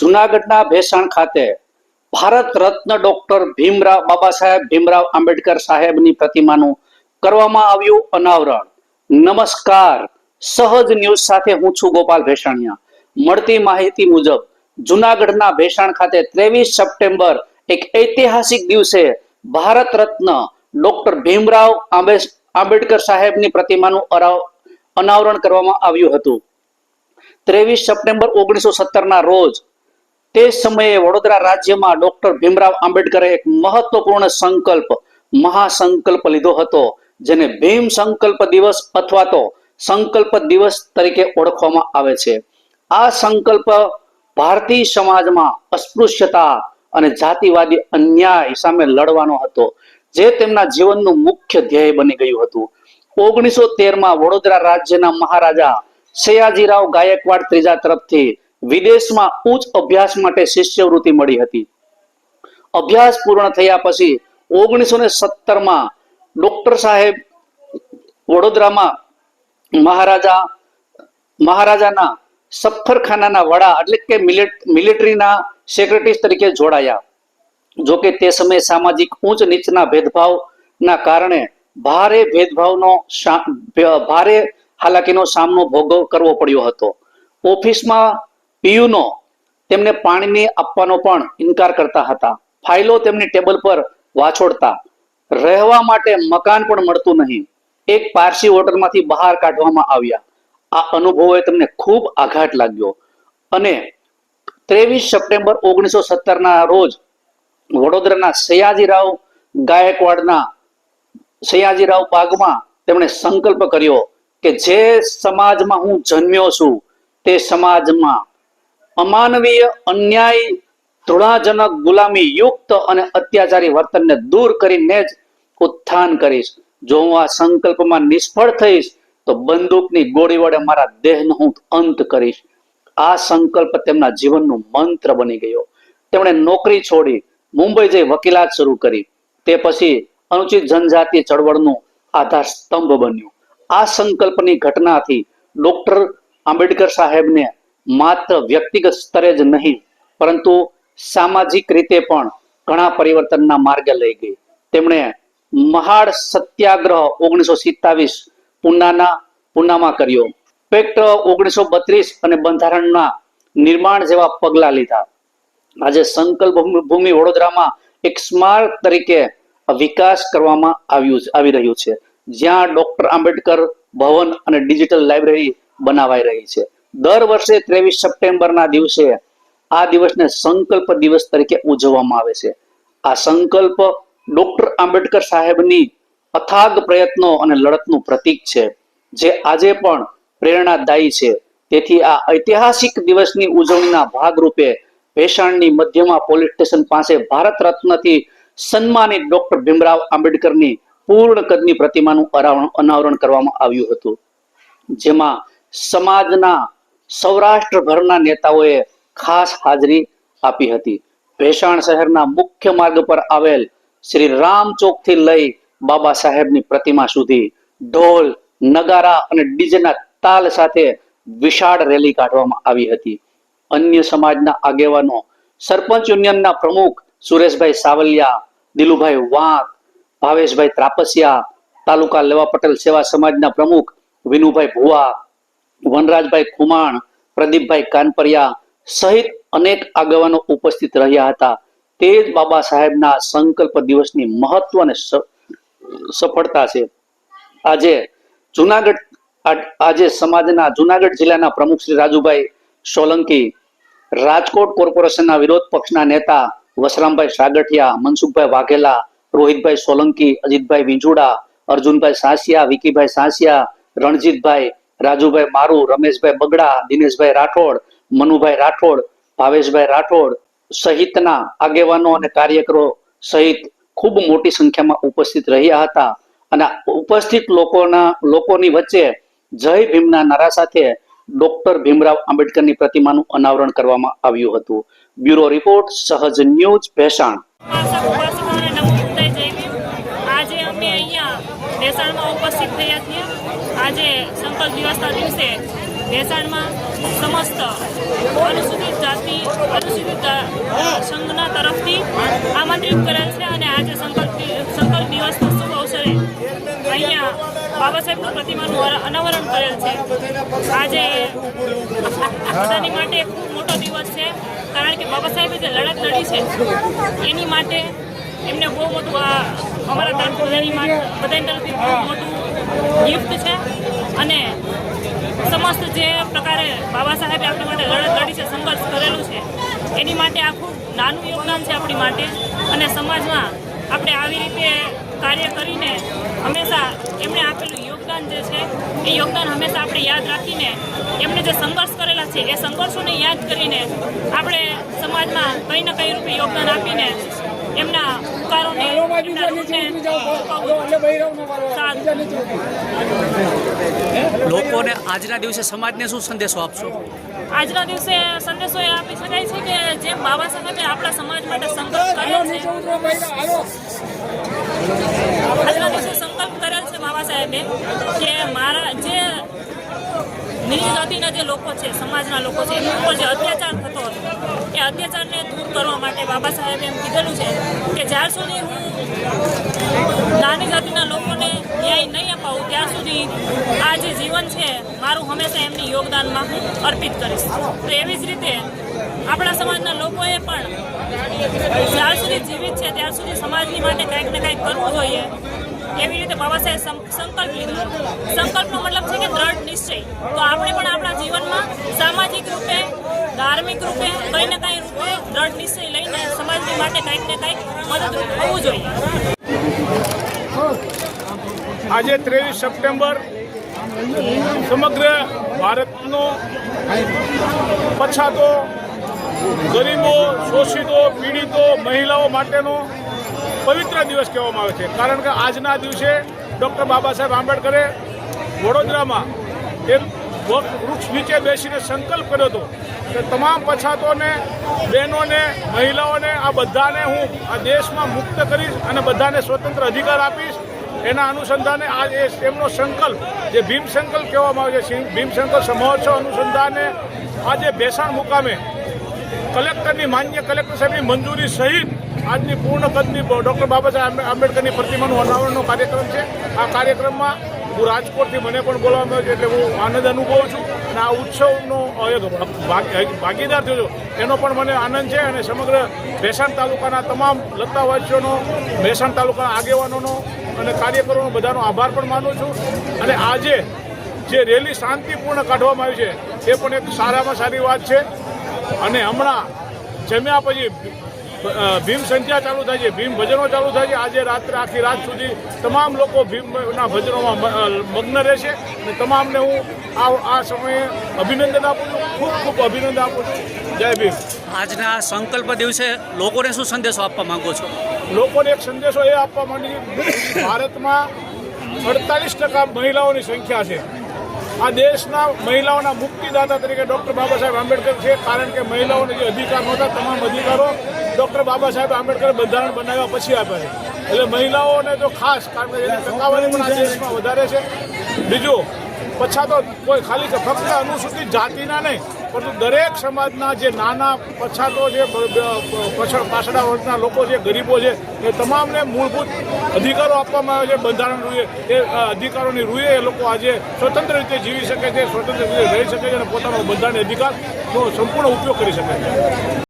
જુનાગઢના ભેસાણ ખાતે ભારત રત્ન ડોક્ટર ભીમરાવ બાબા સાહેબ, ભીમરાવ આંબેડકર સાહેબની પ્રતિમાનું કરવામાં આવ્યું અનાવરણ. નમસ્કાર. સહજ ન્યૂઝ સાથે હું છું ગોપાલ ભેસાણિયા. મળતી માહિતી મુજબ, જુનાગઢના ભેસાણ ખાતે ત્રેવીસ સપ્ટેમ્બર એક ઐતિહાસિક દિવસે ભારત રત્ન ડોક્ટર ભીમરાવ આંબે- આંબેડકર સાહેબની પ્રતિમાનું અનાવરણ કરવામાં આવ્યું હતું. ત્રેવીસ સપ્ટેમ્બર ઓગણીસો સત્તરના રોજ તે સમયે વડોદરા રાજ્યમાં ડોક્ટર ભીમરાવ આંબેડકરે એક મહત્વપૂર્ણ સંકલ્પ, મહાસંકલ્પ લીધો હતો, જેને ભીમ સંકલ્પ દિવસ અથવા તો સંકલ્પ દિવસ તરીકે ઓળખવામાં આવે છે. આ સંકલ્પ ભારતીય સમાજમાં અસ્પૃશ્યતા અને જાતિવાદી અન્યાય સામે લડવાનો હતો, જે તેમના જીવનનું મુખ્ય ધ્યેય બની ગયું હતું. ઓગણીસો તેરમાં વડોદરા રાજ્યના મહારાજા સયાજીરાવ ગાયકવાડ ત્રીજા તરફથી વિદેશમાં ઉચ્ચ અભ્યાસ માટે શિષ્યવૃત્તિ મળી હતી. અભ્યાસ પૂર્ણ થયા પછી ઓગણીસો ને સત્તરમાં ડોક્ટર સાહેબ વડોદરામાં મહારાજા, મહારાજાના સફરખાનાના વડા એટલે કે મિલિટરીના સેક્રેટરી તરીકે જોડાયા. જો કે તે સમયે સામાજિક ઊંચ નીચના ભેદભાવના કારણે ભારે ભેદભાવનો ભારે હાલાકીનો સામનો ભોગવ કરવો પડ્યો હતો. ઓફિસમાં પીયુનો તેમને પાણીને આપવાનો પણ ઇનકાર કરતા હતા. ફાઇલો તેમની ટેબલ પર વાછોડતા. રહેવા માટે મકાન પણ મળતું નહીં. એક પારસી હોટલમાંથી બહાર કાઢવામાં આવ્યા. આ અનુભવોએ તેમને ખૂબ આઘાત લાગ્યો. અને ત્રેવીસ સપ્ટેમ્બર ઓગણીસો સત્તરના રોજ વડોદરાના સયાજીરાવ ગાયકવાડના સયાજીરાવ બાગમાં તેમણે સંકલ્પ કર્યો કે જે સમાજમાં હું જન્મ્યો છું તે સમાજમાં અમાનવીય અન્યાય, ધૃણાજનક ગુલામી યુક્ત અને અત્યાચારી વર્તનને દૂર કરીને જ ઉત્થાન કરીશ. જો હું આ સંકલ્પમાં નિષ્ફળ થઈશ, તો બંદૂકની ગોળી વડે મારા દેહનો હું અંત કરીશ. આ સંકલ્પ તેમના જીવનનું મંત્ર બની ગયો. તેમણે નોકરી છોડી મુંબઈ જઈ વકીલાત શરૂ કરી. તે પછી અનુચિત જનજાતિ ચળવળનું આધાર સ્તંભ બન્યું. આ સંકલ્પની ઘટનાથી ડોક્ટર આંબેડકર સાહેબને માત્ર વ્યક્તિગત સ્તરે જ નહીં, પરંતુ સામાજિક રીતે પણ ઘણા પરિવર્તનના માર્ગે લઈ ગઈ. તેમણે મહાડ સત્યાગ્રહ ઓગણીસો સિત્તાવીસ પુનાના પુનામાં કર્યો. પેક્ટ ઓગણીસો બત્રીસ અને બંધારણના નિર્માણ જેવા પગલા લીધા. આજે સંકલ્પ ભૂમિ- વડોદરામાં એક સ્મારક તરીકે વિકાસ કરવામાં આવ્યું આવી રહ્યું છે, જ્યાં ડોક્ટર આંબેડકર ભવન અને ડિજિટલ લાઇબ્રેરી બનાવાઈ રહી છે. દર વર્ષે ત્રેવીસ સપ્ટેમ્બરના દિવસે આ દિવસને સંકલ્પ દિવસ તરીકે ઉજવવામાં આવે છે. આ સંકલ્પ ડોક્ટર આંબેડકર સાહેબની અથાગ પ્રયત્નો અને લડતનું પ્રતીક છે, જે આજે પણ પ્રેરણાદાયી છે. તેથી આ ઐતિહાસિક દિવસની ઉજવણીના ભાગરૂપે ભેસાણની મધ્યમાં પોલીસ સ્ટેશન પાસે ભારત રત્નથી સન્માનિત ડોક્ટર ભીમરાવ આંબેડકરની પૂર્ણ કદની પ્રતિમાનું અનાવરણ કરવામાં આવ્યું હતું. જેમાં સમાજના સૌરાષ્ટ્રભરના નેતાઓએ ખાસ હાજરી આપી હતી. ભેસાણ શહેરના મુખ્ય માર્ગ પર આવેલ શ્રી રામ ચોકથી લઈ બાબા સાહેબની પ્રતિમા સુધી ઢોલ, નગારા અને ડીજેના તાલ સાથે વિશાળ રેલી કાઢવામાં આવી હતી. અન્ય સમાજના આગેવાનો, સરપંચ યુનિયનના પ્રમુખ સુરેશભાઈ સાવલિયા, દિલુભાઈ વાંક, ભાવેશભાઈ ત્રાપસિયા, તાલુકા લેવા પટેલ સેવા સમાજના પ્રમુખ વિનુભાઈ ભુવા વનરાજભાઈ ખુમાણ, પ્રદીપભાઈ કાનપરિયા સહિત અનેક આગેવાનો ઉપસ્થિત રહ્યા હતા. તે જ બાબા સાહેબના સંકલ્પ દિવસની મહત્વ અને સફળતા છે. આજે જુનાગઢ આજે સમાજના જુનાગઢ જિલ્લાના પ્રમુખ શ્રી રાજુભાઈ સોલંકી, રાજકોટ કોર્પોરેશનના વિરોધ પક્ષના નેતા વસરામભાઈ સાગઠિયા, મનસુખભાઈ વાઘેલા, રોહિતભાઈ સોલંકી, અજીતભાઈ વિંજુડા, અર્જુનભાઈ સાસિયા, વિકીભાઈ સાસિયા, રણજીતભાઈ રાજુભાઈ મારુ, રમેશભાઈ બગડા, દિનેશભાઈ રાઠોડ, મનુભાઈ રાઠોડ, ભાવેશભાઈ રાઠોડ સહિતના આગેવાનો અને કાર્યકરો સહિત ખૂબ મોટી સંખ્યામાં ઉપસ્થિત રહ્યા હતા. અને ઉપસ્થિત લોકોના, લોકોની વચ્ચે જય ભીમના નારા સાથે ડોક્ટર ભીમરાવ આંબેડકરની પ્રતિમાનું અનાવરણ કરવામાં આવ્યું હતું. Bureau report, Sahaj news, Bhesan. આજે અમે અહીંયા ભેસાણમાં ઉપસ્થિત થયા છીએ. આજે સંકલ્પ દિવસના દિવસે ભેસાણમાં સમસ્ત અનુસૂચિત જાતિ, અનુસૂચિત સંઘના તરફથી આમંત્રિત કરેલ છે અને આજે સંકલ્પ સંકલ્પ દિવસના શુભ અવસરે અહીંયા બાબા સાહેબનું પ્રતિમાનું અનાવરણ કરેલ છે. આજે બધાની માટે ખૂબ મોટો દિવસ છે, કારણ કે બાબા સાહેબે જે લડત લડી છે, એની માટે એમને બહુ મોટું અમારા તરફ બધાની બધાની તરફથી બહુ મોટું ગિફ્ટ છે અને સમસ્ત જે પ્રકારે બાબા સાહેબે આપણા માટે લડત લડી છે, સંઘર્ષ કરેલું છે, એની માટે આ ખૂબ નાનું યોગદાન છે આપણી માટે. અને સમાજમાં આપણે આવી રીતે કાર્ય કરીને હંમેશા એમણે આપેલું યોગદાન જે છે, એ યોગદાન હંમેશા આપણે યાદ રાખીને એમણે જે સંઘર્ષ કરેલા છે, એ સંઘર્ષોને યાદ કરીને આપણે સમાજમાં કંઈ ને કંઈ રૂપે યોગદાન આપીને એમના ઉપકારોને લોકોને આજના દિવસે સમાજને શું સંદેશો આપશો? આજના દિવસે સંદેશો એ આપી શકાય છે કે જેમ બાબા સાહેબે આપણા સમાજ માટે સંકલ્પ કર્યો છે આજના દિવસે સંકલ્પ કરેલ છે બાબા સાહેબે કે મારા જે નીચ જાતિના જે લોકો છે, સમાજના લોકો છે, એમના ઉપર જે અત્યાચાર થતો હતો, એ અત્યાચારને દૂર કરવા માટે બાબા સાહેબે એમ કીધેલું છે કે જ્યાર સુધી હું નાની જાતિના લોકોને ન્યાય નહીં અપાવું, ત્યાં સુધી આ જે જીવન છે, મારું હંમેશા એમની યોગદાનમાં હું અર્પિત કરીશ. તો એવી જ રીતે આપણા સમાજના લોકોએ પણ જ્યાર સુધી જીવિત છે, ત્યાં સુધી સમાજની માટે કંઈક ને કંઈક કરવું જોઈએ. એવી રીતે બાબા સાહેબ સંકલ્પ લીધો. સંકલ્પનો મતલબ છે કે દ્રઢ નિશ્ચય. તો આપણે પણ આપણા જીવનમાં સામાજિક રૂપે, ધાર્મિક રૂપે, કંઈ ને કંઈ રૂપે દ્રઢ નિશ્ચય લઈને સમાજની માટે કંઈક ને કંઈક મદદરૂપ હોવું જોઈએ. આજે ત્રેવીસ સપ્ટેમ્બર સમગ્ર ભારતનો પછાતો ગરીબો, શોષિતો, પીડિતો, મહિલાઓ માટેનો પવિત્ર દિવસ કહેવામાં આવે છે. કારણ કે આજના દિવસે ડૉક્ટર બાબા સાહેબ આંબેડકરે વડોદરામાં એક વૃક્ષ નીચે બેસીને સંકલ્પ કર્યો હતો કે તમામ પછાતોને, બહેનોને, મહિલાઓને, આ બધાને હું આ દેશમાં મુક્ત કરીશ અને બધાને સ્વતંત્ર અધિકાર આપીશ. એના અનુસંધાને આ એમનો સંકલ્પ, જે ભીમ સંકલ્પ કહેવામાં આવે છે ભીમ સંકલ્પ મહોત્સવ અનુસંધાને આજે ભેસાણ મુકામે કલેક્ટરની માન્ય કલેક્ટર સાહેબની મંજૂરી સહિત આજની પૂર્ણ કદની ડૉક્ટર બાબા સાહેબ આંબે- આંબેડકરની પ્રતિમાનું અનાવરણનો કાર્યક્રમ છે. આ કાર્યક્રમમાં હું રાજકોટથી મને પણ બોલાવવામાં આવ્યો છે એટલે હું આનંદ અનુભવું છું અને આ ઉત્સવનો ભાગીદાર થયો એનો પણ મને આનંદ છે અને સમગ્ર ભેસાણ તાલુકાના તમામ લત્તાવાસીઓનો ભેસાણ તાલુકાના આગેવાનોનો અને કાર્યકરોનો બધાનો આભાર પણ માનું છું. અને આજે જે રેલી શાંતિપૂર્ણ કાઢવામાં આવી છે, એ પણ એક સારામાં સારી વાત છે. અને હમણાં જમ્યા પછી ભીમ સંધ્યા ચાલુ થાય છે ભીમ ભજનો ચાલુ થાય છે. આજે રાત્રે આખી રાત સુધી તમામ લોકો ભીમના ભજનોમાં મગ્ન રહેશે. અને તમામને હું આ આ સમયે અભિનંદન આપું છું. ખૂબ ખૂબ અભિનંદન આપું છું. જય ભીમ. આજના સંકલ્પ દિવસે લોકોને શું સંદેશો આપવા માંગો છો? લોકોને એક સંદેશો એ આપવા માંડી ભારતમાં અડતાલીસ ટકા મહિલાઓની સંખ્યા છે. આ દેશના મહિલાઓના મુક્તિદાતા તરીકે ડૉક્ટર બાબા સાહેબ આંબેડકર છે. કારણ કે મહિલાઓને જે અધિકાર નહોતા, તમામ અધિકારો ડૉક્ટર બાબા સાહેબ આંબેડકરે બંધારણ બનાવ્યા પછી આપ્યા છે. એટલે મહિલાઓને તો ખાસ, કારણ કે એની ટકાવારી પણ આ દેશમાં વધારે છે. બીજું, પછાતો કોઈ ખાલી ફક્ત અનુસૂચિત જાતિના નહીં પરંતુ દરેક સમાજના જે નાના પછાતો જે પાછડા વર્ગના લોકો છે, ગરીબો છે, એ તમામને મૂળભૂત અધિકારો આપવામાં આવે છે, બંધારણ રૂએ. એ અધિકારોની રૂએ એ લોકો આજે સ્વતંત્ર રીતે જીવી શકે છે, સ્વતંત્ર રીતે રહી શકે છે અને પોતાનો બંધારણીય અધિકારનો સંપૂર્ણ ઉપયોગ કરી શકે છે.